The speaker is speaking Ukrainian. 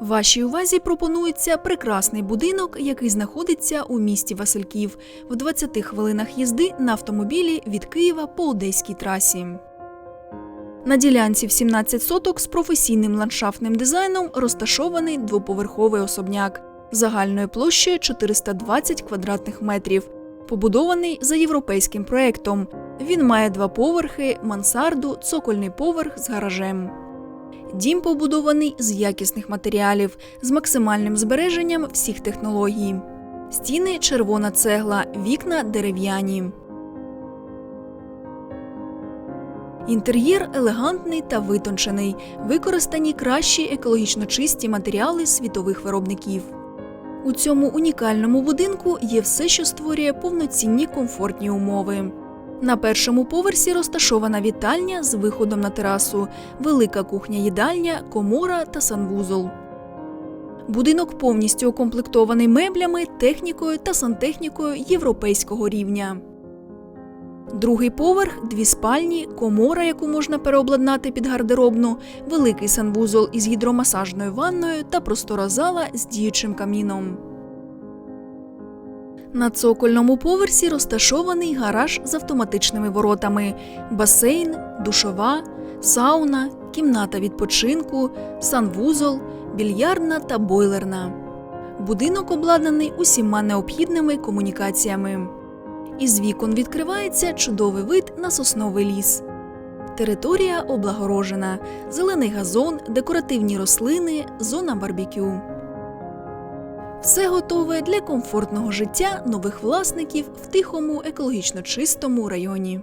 Вашій увазі пропонується прекрасний будинок, який знаходиться у місті Васильків в 20 хвилинах їзди на автомобілі від Києва по Одеській трасі. На ділянці в 17 соток з професійним ландшафтним дизайном розташований двоповерховий особняк загальною площею 420 квадратних метрів, побудований за європейським проектом. Він має два поверхи, мансарду, цокольний поверх з гаражем. Дім побудований з якісних матеріалів з максимальним збереженням всіх технологій. Стіни червона цегла, вікна дерев'яні. Інтер'єр елегантний та витончений, використані кращі екологічно чисті матеріали світових виробників. У цьому унікальному будинку є все, що створює повноцінні комфортні умови. На першому поверсі розташована вітальня з виходом на терасу, велика кухня-їдальня, комора та санвузол. Будинок повністю укомплектований меблями, технікою та сантехнікою європейського рівня. Другий поверх дві спальні, комора, яку можна переобладнати під гардеробну, великий санвузол із гідромасажною ванною та простора зала з діючим каміном. На цокольному поверсі розташований гараж з автоматичними воротами, басейн, душова, сауна, кімната відпочинку, санвузол, більярдна та бойлерна. Будинок обладнаний усіма необхідними комунікаціями. Із вікон відкривається чудовий вид на сосновий ліс. Територія облагорожена, зелений газон, декоративні рослини, зона барбекю. Все готове для комфортного життя нових власників в тихому екологічно чистому районі.